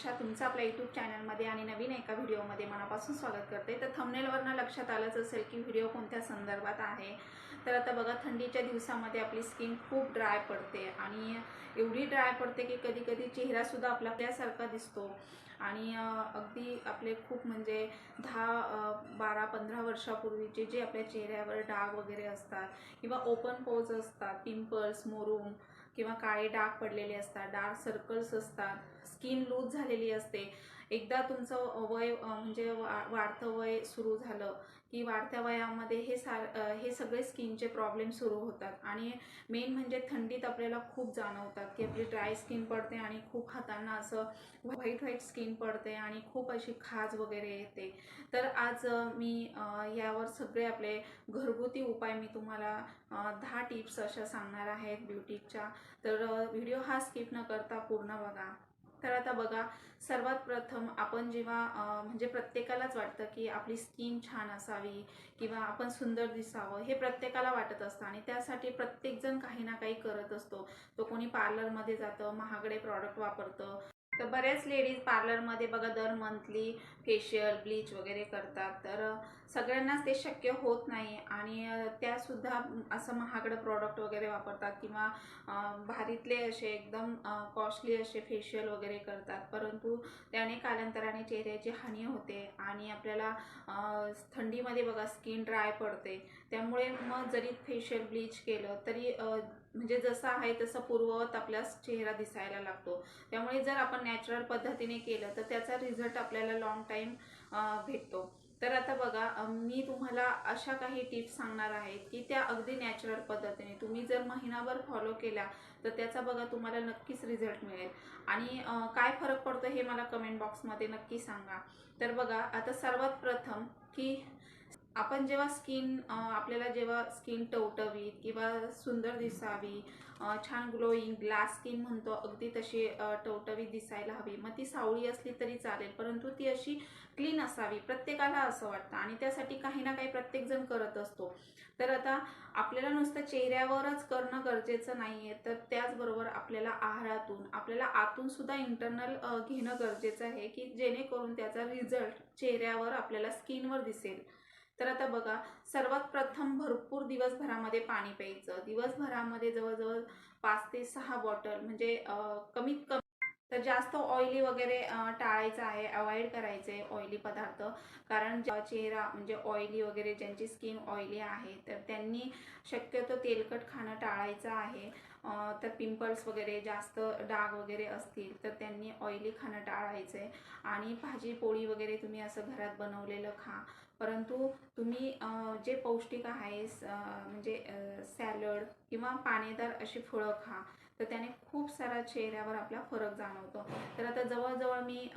वर्षा तुमचं आपल्या यूट्यूब चॅनलमध्ये आणि नवीन एका व्हिडिओमध्ये मनापासून स्वागत करते. तर थंबनेलवरनं लक्षात आलंच असेल की व्हिडिओ कोणत्या संदर्भात आहे. तर आता बघा थंडीच्या दिवसामध्ये आपली स्किन खूप ड्राय पडते आणि एवढी ड्राय पडते की कधी कधी चेहरासुद्धा आपला त्यासारखा दिसतो. आणि अगदी आपले खूप म्हणजे दहा बारा पंधरा वर्षापूर्वीचे जे आपल्या चेहऱ्यावर डाग वगैरे असतात किंवा ओपन पोज असतात पिंपल्स मोरूम किंवा काळे डाग पडलेले असतात डार्क सर्कल्स असतात स्किन लूज झालेली असते. एकदा तुमचं वय म्हणजे वा वाढतं वय सुरू झालं की वाढत्या वयामध्ये हे सार हे सगळे स्किनचे प्रॉब्लेम सुरू होतात. आणि मेन म्हणजे थंडीत आपल्याला खूप जाणवतात की आपली ड्राय स्किन पडते आणि खूप हातांना असं व्हाईट व्हाईट स्किन पडते आणि खूप अशी खाज वगैरे येते. तर आज मी यावर सगळे आपले घरगुती उपाय मी तुम्हाला दहा टिप्स अशा सांगणार आहेत ब्युटीच्या तर व्हिडिओ हा स्किप न करता पूर्ण बघा. तर आता बघा सर्वात प्रथम आपण जेव्हा म्हणजे प्रत्येकालाच वाटतं की आपली स्किन छान असावी किंवा आपण सुंदर दिसावं हे प्रत्येकाला वाटत असतं आणि त्यासाठी प्रत्येकजण काही ना काही करत असतो. तो कोणी पार्लरमध्ये जातं महागडे प्रॉडक्ट वापरतं. तर बऱ्याच लेडीज पार्लरमध्ये बघा दर मंथली फेशियल ब्लीच वगैरे करतात. तर सगळ्यांनाच ते शक्य होत नाही. आणि त्यासुद्धा असं महागडं प्रॉडक्ट वगैरे वापरतात किंवा भारीतले असे एकदम कॉस्टली असे फेशियल वगैरे करतात. परंतु त्याने कालांतराने चेहऱ्याची हानी होते आणि आपल्याला थंडीमध्ये बघा स्किन ड्राय पडते. त्यामुळे मग जरी फेशियल ब्लीच केलं तरी म्हणजे जसं आहे तसं पूर्ववत आपला चेहरा दिसायला लागतो. त्यामुळे जर आपण नॅचरल पद्धतीने केलं तर त्याचा रिझल्ट आपल्याला लाँग टाईम भेटतो. तर आता बघा मी तुम्हाला अशा काही टिप्स सांगणार आहेत की त्या अगदी नॅचरल पद्धतीने. तुम्ही जर महिनाभर फॉलो केल्या तर त्याचा बघा तुम्हाला नक्कीच रिझल्ट मिळेल. आणि काय फरक पडतो हे मला कमेंट बॉक्समध्ये नक्की सांगा. तर बघा आता सर्वात प्रथम की आपण जेव्हा स्किन आपल्याला जेव्हा स्किन टवटवीत किंवा सुंदर दिसावी छान ग्लोईंग ग्लास स्किन म्हणतो अगदी तशी टवटवीत दिसायला हवी. मग ती सावळी असली तरी चालेल परंतु ती अशी क्लीन असावी प्रत्येकाला असं वाटतं. आणि त्यासाठी काही ना काही प्रत्येकजण करत असतो. तर आता आपल्याला नुसतं चेहऱ्यावरच करणं गरजेचं नाही आहे तर त्याचबरोबर आपल्याला आहारातून आपल्याला आतून सुद्धा इंटरनल घेणं गरजेचं आहे की जेणेकरून त्याचा रिझल्ट चेहऱ्यावर आपल्याला स्किनवर दिसेल. तर आता बघा सर्वात प्रथम भरपूर दिवसभरामध्ये पाणी प्यायचं. दिवसभरामध्ये जवळजवळ पाच ते सहा बॉटल म्हणजे कमीत कमी तर जास्त ऑइली वगैरे टाळायचं आहे अवॉइड करायचे ऑइली पदार्थ. कारण ज्या चेहरा म्हणजे ऑइली वगैरे ज्यांची स्किन ऑइली आहे तर त्यांनी शक्यतो तेलकट खाणं टाळायचं आहे. तर पिंपल्स वगैरे जास्त डाग वगैरे असतील तर त्यांनी ऑइली खाणं टाळायचं आहे आणि भाजी पोळी वगैरे तुम्ही असं घरात बनवलेलं खा. परंतु तुम्ही जे पौष्टिक आहे स- म्हणजे सॅलड किंवा पाणीदार अशी फळं खा तर त्याने खूप सारा चेहऱ्यावर आपला फरक जाणवतो. तर आता जवळजवळ मी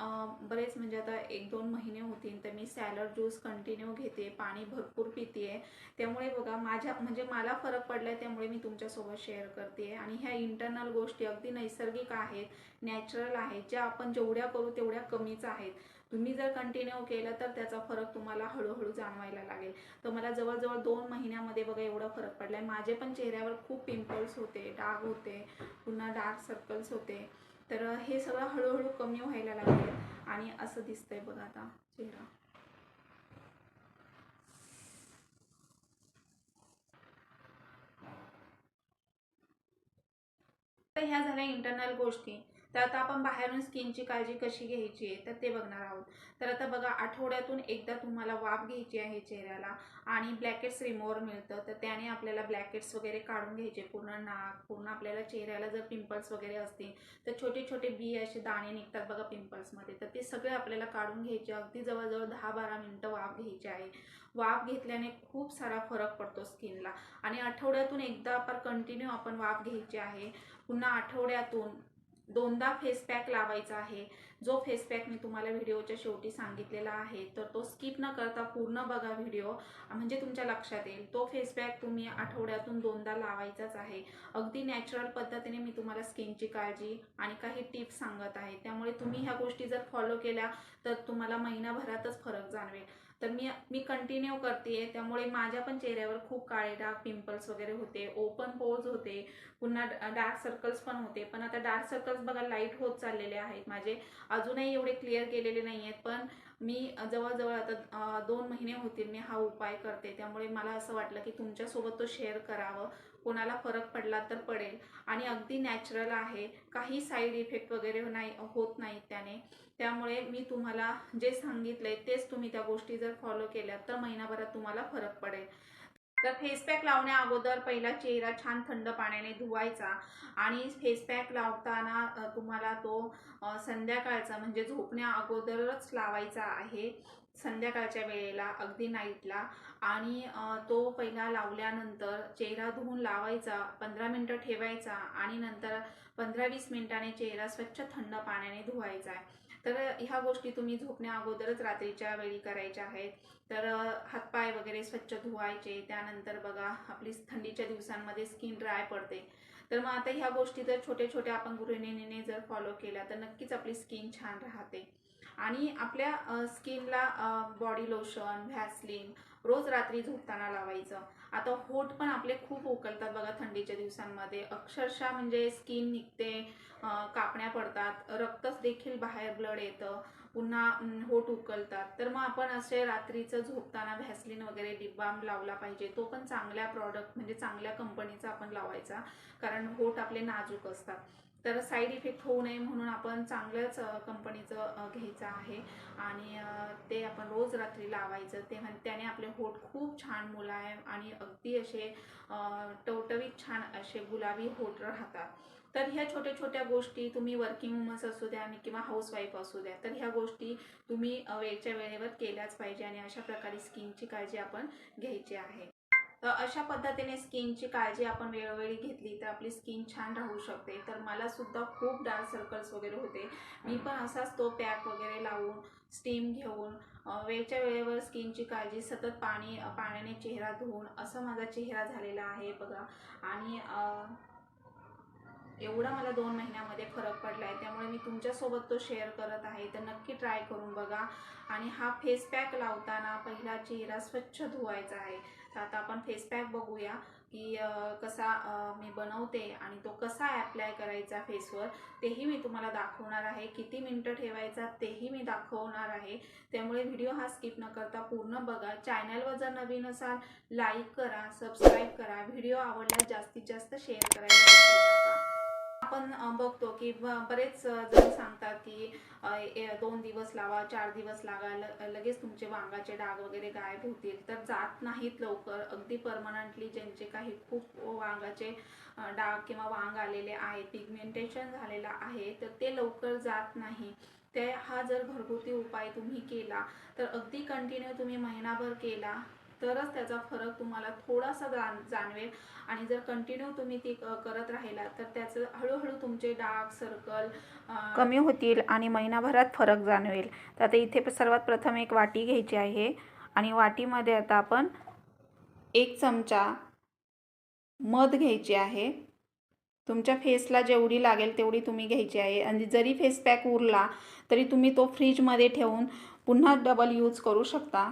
बरेच म्हणजे आता एक दोन महिने होतील तर मी सॅलड ज्यूस कंटिन्यू घेते पाणी भरपूर पिते त्यामुळे बघा माझ्या म्हणजे मला फरक पडलाय त्यामुळे मी तुमच्यासोबत शेअर करते आणि ह्या इंटरनल गोष्टी अगदी नैसर्गिक आहेत नॅचरल आहेत ज्या आपण जेवढ्या करू तेवढ्या कमीच आहेत. तुम्ही जर कंटिन्यू केलं तर त्याचा फरक तुम्हाला हळूहळू जाणवायला लागेल. तर मला जवळजवळ दोन महिन्यामध्ये बघा एवढा फरक पडलाय. माझे पण चेहऱ्यावर खूप पिंपल्स होते डाग होते पुन्हा डार्क सर्कल्स होते. तर हे सगळं हळूहळू कमी व्हायला लागले आणि असं दिसतंय बघा आता चेहरा. तर ह्या झाल्या इंटरनल गोष्टी. तर आता आपण बाहेरून स्किनची काळजी कशी घ्यायची आहे तर ते बघणार आहोत. तर आता बघा आठवड्यातून एकदा तुम्हाला वाफ घ्यायची आहे चेहऱ्याला आणि ब्लॅकेट्स रिमोवर मिळतं. तर त्याने आपल्याला ब्लॅकेट्स वगैरे काढून घ्यायचे पूर्ण नाक पूर्ण आपल्याला चेहऱ्याला जर पिंपल्स वगैरे असतील तर छोटे छोटे बी असे दाणे निघतात बघा पिंपल्समध्ये. तर ते सगळे आपल्याला काढून घ्यायचे. अगदी जवळजवळ दहा बारा मिनटं वाफ घ्यायची आहे. वाफ घेतल्याने खूप सारा फरक पडतो स्किनला. आणि आठवड्यातून एकदा आपण कंटिन्यू आपण वाफ घ्यायची आहे. पुन्हा आठवड्यातून दोनदा फेस पॅक लावायचा आहे. जो फेस पॅक मी तुम्हाला व्हिडिओच्या शेवटी सांगितलेला आहे तर तो स्किप न करता पूर्ण बघा व्हिडिओ. म्हणजे तुमच्या लक्षात येईल तो फेस पॅक तुम्ही आठवड्यातून दोनदा लावायचाच आहे. अगदी नॅचरल पद्धतीने मी तुम्हाला स्किनची काळजी आणि काही टिप्स सांगत आहे. त्यामुळे तुम्ही ह्या गोष्टी जर फॉलो केल्या तर तुम्हाला महिनाभरातच फरक जाणवेल. तर मी मी कंटिन्यू करते त्यामुळे माझ्या पण चेहऱ्यावर खूप काळे डाग पिंपल्स वगैरे होते. ओपन पोज होते. पुन्हा डार्क सर्कल्स पण होते. पण आता डार्क सर्कल्स बघा लाइट होत चाललेले आहेत. माझे अजूनही एवढे क्लिअर केलेले नाही आहेत पण मी जवळजवळ आता दोन महिने होतील. मी हा उपाय करते. त्यामुळे मला असं वाटलं की तुमच्यासोबत तो शेअर करावं. कोणाला फरक पडला तर पडेल. आणि अगदी नॅचरल आहे. काही साईड इफेक्ट वगैरे नाही होत नाहीत त्याने. त्यामुळे मी तुम्हाला जे सांगितलंय तेच तुम्ही त्या गोष्टी जर फॉलो केल्या तर महिनाभरात तुम्हाला फरक पडेल. तर फेस पॅक लावण्या अगोदर पहिला चेहरा छान थंड पाण्याने धुवायचा आणि फेस पॅक लावताना तुम्हाला तो संध्याकाळचा म्हणजे झोपण्या अगोदरच लावायचा आहे. संध्याकाळच्या वेळेला अगदी नाईटला आणि तो पहिला लावल्यानंतर चेहरा धुवून लावायचा पंधरा मिनटं ठेवायचा आणि नंतर पंधरा वीस मिनिटाने चेहरा स्वच्छ थंड पाण्याने धुवायचा आहे. तर ह्या गोष्टी तुम्ही झोपण्या अगोदरच रात्रीच्या वेळी करायच्या आहेत. तर हातपाय वगैरे स्वच्छ धुवायचे त्यानंतर बघा आपली थंडीच्या दिवसांमध्ये स्किन ड्राय पडते. तर मग आता ह्या गोष्टी जर छोट्या छोट्या आपण गृहिणीने जर फॉलो केल्या तर नक्कीच आपली स्किन छान राहते. आणि आपल्या स्किनला बॉडी लोशन व्हॅसलिन रोज रात्री झोपताना लावायचं. आता होठ पण आपले खूप उकलतात बघा थंडीच्या दिवसांमध्ये. अक्षरशः म्हणजे स्किन निघते कापण्या पडतात रक्तच देखील बाहेर ब्लड येतं पुन्हा होठ उकलतात. तर मग आपण असे रात्रीचं झोपताना व्हॅसलिन वगैरे डिब्बा लावला पाहिजे. तो पण चांगल्या प्रॉडक्ट म्हणजे चांगल्या कंपनीचा आपण लावायचा. कारण होठ आपले नाजूक असतात. तर साईड इफेक्ट होऊ नये म्हणून आपण चांगल्याच कंपनीचं घ्यायचं आहे. आणि ते आपण रोज रात्री लावायचं. तेव्हा त्याने आपले होठ खूप छान मुलायम आणि अगदी असे टवटवीत छान असे गुलाबी होठ राहतात. तर ह्या छोट्या छोट्या गोष्टी तुम्ही वर्किंग वुमन्स असू द्या आणि किंवा हाऊसवाईफ असू द्या तर ह्या गोष्टी तुम्ही वेळच्या वेळेवर केल्याच पाहिजे आणि अशा प्रकारे स्किनची काळजी आपण घ्यायची आहे. तर अशा पद्धतीने स्किनची काळजी आपण वेळोवेळी घेतली तर आपली स्किन छान राहू शकते. तर मला सुद्धा खूप डार्क सर्कल्स वगैरे होते. मी पण असाच तो पॅक वगैरे लावून स्टीम घेऊन वेळच्या वेळेवर स्किनची काळजी सतत पाणी पाण्याने चेहरा धुवून असं माझा चेहरा झालेला आहे बघा. आणि एवढा मला दोन महिन्यामध्ये फरक पडला आहे त्यामुळे मी तुमच्यासोबत तो शेअर करत आहे. तर नक्की ट्राय करून बघा. आणि हा फेस पॅक लावताना पहिला चेहरा स्वच्छ धुवायचा आहे. तर आता आपण फेस पॅक बघूया की कसा मी बनवते आणि तो कसा ॲप्लाय करायचा फेसवर तेही मी तुम्हाला दाखवणार आहे. किती मिनटं ठेवायचा तेही मी दाखवणार आहे. त्यामुळे व्हिडिओ हा स्किप न करता पूर्ण बघा. चॅनलवर जर नवीन असाल लाईक करा सबस्क्राईब करा. व्हिडिओ आवडल्यास जास्तीत जास्त शेअर करायला आपण बघतो की बरेच जण सांगतात की दोन दिवस लावा चार दिवस लागा लगेच तुमचे वांगाचे डाग वगैरे गायब होतील. तर जात नाहीत लवकर. अगदी परमनंटली ज्यांचे काही खूप वांगाचे डाग किंवा वांग आलेले आहेत पिगमेंटेशन झालेलं आहे तर ते लवकर जात नाही. ते हा जर घरगुती उपाय तुम्ही केला तर अगदी कंटिन्यू तुम्ही महिनाभर केला तरच त्याचा फरक तुम्हाला थोडासा जाण जाणवेल. आणि जर कंटिन्यू तुम्ही ती क- करत राहिला तर त्याचं हळूहळू तुमचे डार्क सर्कल कमी होतील आणि महिनाभरात फरक जाणवेल. तर आता इथे सर्वात प्रथम एक वाटी घ्यायची आहे. आणि वाटीमध्ये आता आपण एक चमचा मध घ्यायची आहे. तुमच्या फेसला जेवढी लागेल तेवढी तुम्ही घ्यायची आहे. आणि जरी फेस पॅक उरला तरी तुम्ही तो फ्रीजमध्ये ठेवून पुन्हा डबल यूज करू शकता.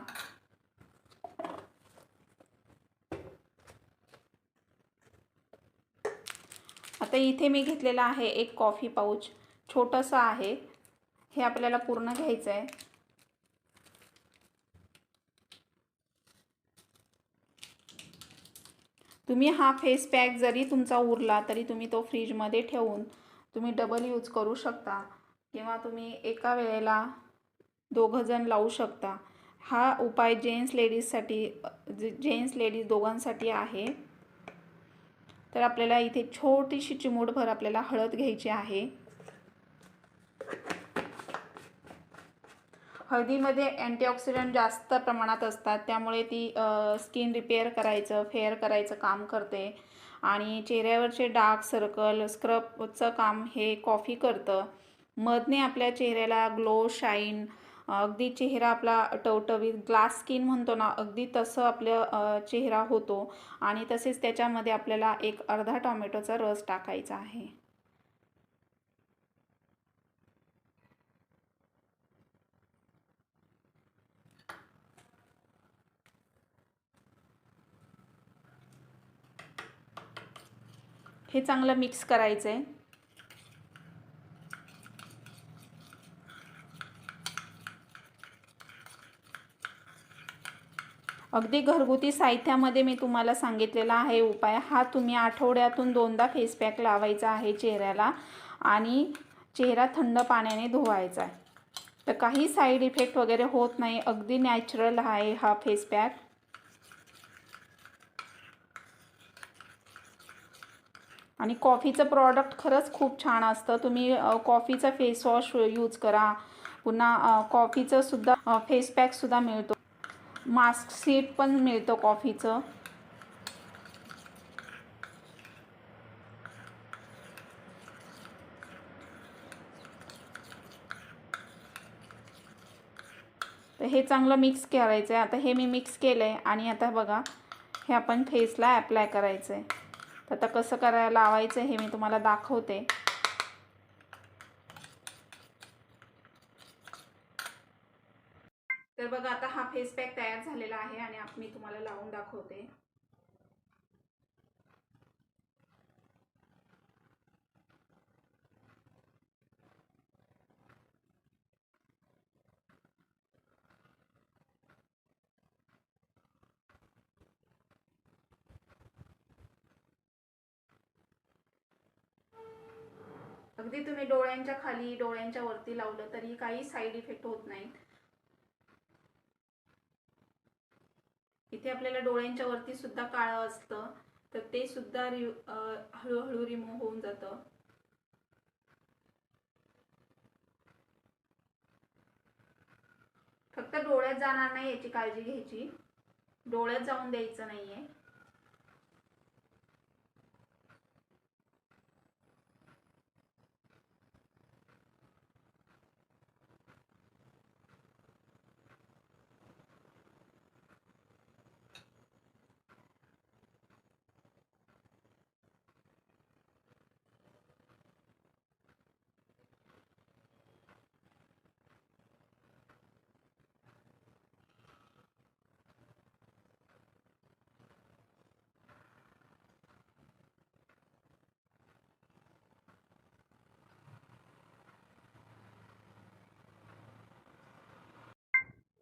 आता इथे मी घेतलेला आहे एक कॉफी पाऊच छोटंसं आहे. हे आपल्याला पूर्ण घ्यायचं आहे तुम्ही हा फेस पॅक जरी तुमचा उरला तरी तुम्ही तो फ्रीजमध्ये ठेवून तुम्ही डबल यूज करू शकता. किंवा तुम्ही एका वेळेला दोघंजण लावू शकता. हा उपाय जेंट्स लेडीजसाठी जेंट्स लेडीज दोघांसाठी आहे. तर आपल्याला इथे छोटीशी चिमूटभर आपल्याला हळद घ्यायची आहे. हळदीमध्ये अँटीऑक्सिडंट जास्त प्रमाणात असतात. त्यामुळे ती स्किन रिपेअर करायचं फेअर करायचं काम करते. आणि चेहऱ्यावरचे डार्क सर्कल स्क्रबचं काम हे कॉफी करतं. मधने आपल्या चेहऱ्याला ग्लो शाईन अगदी चेहरा आपला टवटवीत ग्लास स्किन म्हणतो ना अगदी तसं आपलं चेहरा होतो आणि तसेच त्याच्यामध्ये आपल्याला एक अर्धा टॉमॅटोचा रस टाकायचा आहे. हे चांगलं मिक्स करायचं आहे अगदी घरगुती साहित्यामध्ये मी तुम्हाला सांगितलेला आहे उपाय. हा तुम्ही आठवड्यातून दोनदा फेस पॅक लावायचा आहे चेहऱ्याला आणि चेहरा थंड पाण्याने धुवायचा आहे. तर काही साईड इफेक्ट वगैरे होत नाही. अगदी नॅचरल आहे हा फेस पॅक आणि कॉफीचं प्रॉडक्ट खरंच खूप छान असतं. तुम्ही कॉफीचा फेसवॉश यूज करा. पुन्हा कॉफीचंसुद्धा कॉफीचं सुद्धा फेस पॅकसुद्धा मिळतो. मास्क सीट पण मिळतं कॉफीचं. तर हे चांगलं मिक्स करायचं आहे आता हे मी मिक्स केलं आहे आणि आता बघा हे आपण फेसला ॲप्लाय करायचं आहे तर आता कसं करायला लावायचं हे मी तुम्हाला दाखवते. तर बघा आता हा फेस पॅक तयार झालेला आहे आणि मी तुम्हाला लावून दाखवते. अगदी तुम्ही डोळ्यांच्या खाली डोळ्यांच्या वरती लावलं तरी काही साईड इफेक्ट होत नाहीत. इथे आपल्याला डोळ्यांच्या वरती सुद्धा काळं असतं तर ते सुद्धा रि हळूहळू रिमूव्ह होऊन जातं. फक्त डोळ्यात जाणार नाही याची काळजी घ्यायची. डोळ्यात जाऊन द्यायचं नाहीये.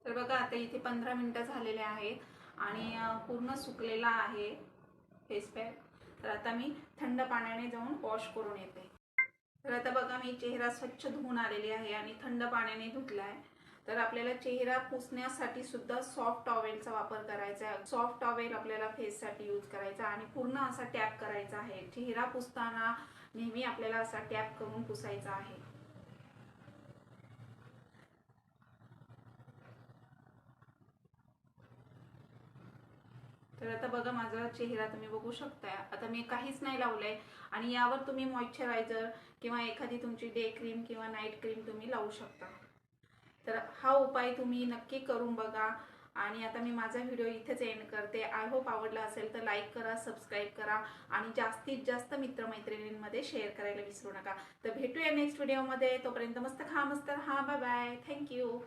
तर बघा आता इथे पंधरा मिनटं झालेले आहेत आणि पूर्ण सुकलेला आहे फेस पॅक तर आता मी थंड पाण्याने जाऊन वॉश करून येते. तर आता बघा मी चेहरा स्वच्छ धुवून आलेली आहे आणि थंड पाण्याने धुतला आहे तर आपल्याला चेहरा पुसण्यासाठी सुद्धा सॉफ्ट टॉवेलचा वापर करायचा आहे. सॉफ्ट टॉवेल आपल्याला फेससाठी यूज करायचा आणि पूर्ण असा टॅप करायचा आहे. चेहरा पुसताना नेहमी आपल्याला असा टॅप करून पुसायचा आहे. तर आता बघा माझा चेहरा तुम्ही बघू शकताय. आता मी काहीच नाही लावलंय. आणि यावर तुम्ही मॉइश्चरायझर किंवा एखादी तुमची डे क्रीम किंवा नाईट क्रीम तुम्ही लावू शकता. तर हा उपाय तुम्ही नक्की करून बघा. आणि आता मी माझा व्हिडिओ इथेच एंड करते. आय होप आवडला असेल तर लाईक करा सबस्क्राईब करा. आणि जास्तीत जास्त मित्रमैत्रिणींमध्ये शेअर करायला विसरू नका. तर भेटूया नेक्स्ट व्हिडिओमध्ये तोपर्यंत मस्त खा मस्त हा बाय बाय थँक्यू